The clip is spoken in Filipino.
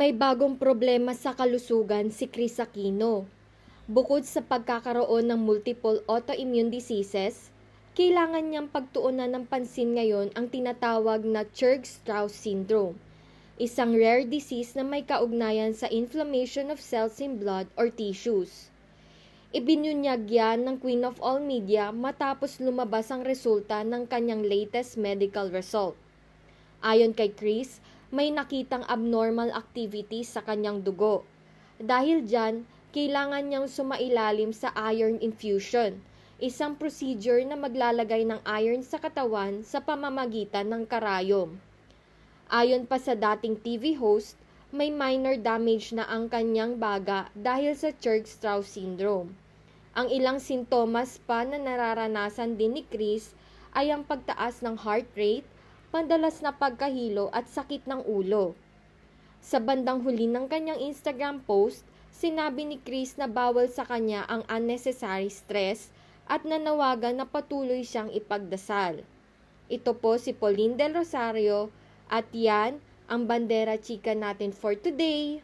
May bagong problema sa kalusugan si Chris Aquino. Bukod sa pagkakaroon ng multiple autoimmune diseases, kailangan niyang pagtuunan ng pansin ngayon ang tinatawag na Churg-Strauss syndrome, isang rare disease na may kaugnayan sa inflammation of cells in blood or tissues. Ibinunyag yan ng Queen of All Media matapos lumabas ang resulta ng kanyang latest medical result. Ayon kay Chris, may nakitang abnormal activity sa kanyang dugo. Dahil dyan, kailangan niyang sumailalim sa iron infusion, isang procedure na maglalagay ng iron sa katawan sa pamamagitan ng karayom. Ayon pa sa dating TV host, may minor damage na ang kanyang baga dahil sa Churg-Strauss syndrome. Ang ilang sintomas pa na nararanasan din ni Chris ay ang pagtaas ng heart rate, pandalas na pagkahilo at sakit ng ulo. Sa bandang huli ng kanyang Instagram post, sinabi ni Chris na bawal sa kanya ang unnecessary stress at nanawagan na patuloy siyang ipagdasal. Ito po si Pauline Del Rosario at yan ang bandera chika natin for today.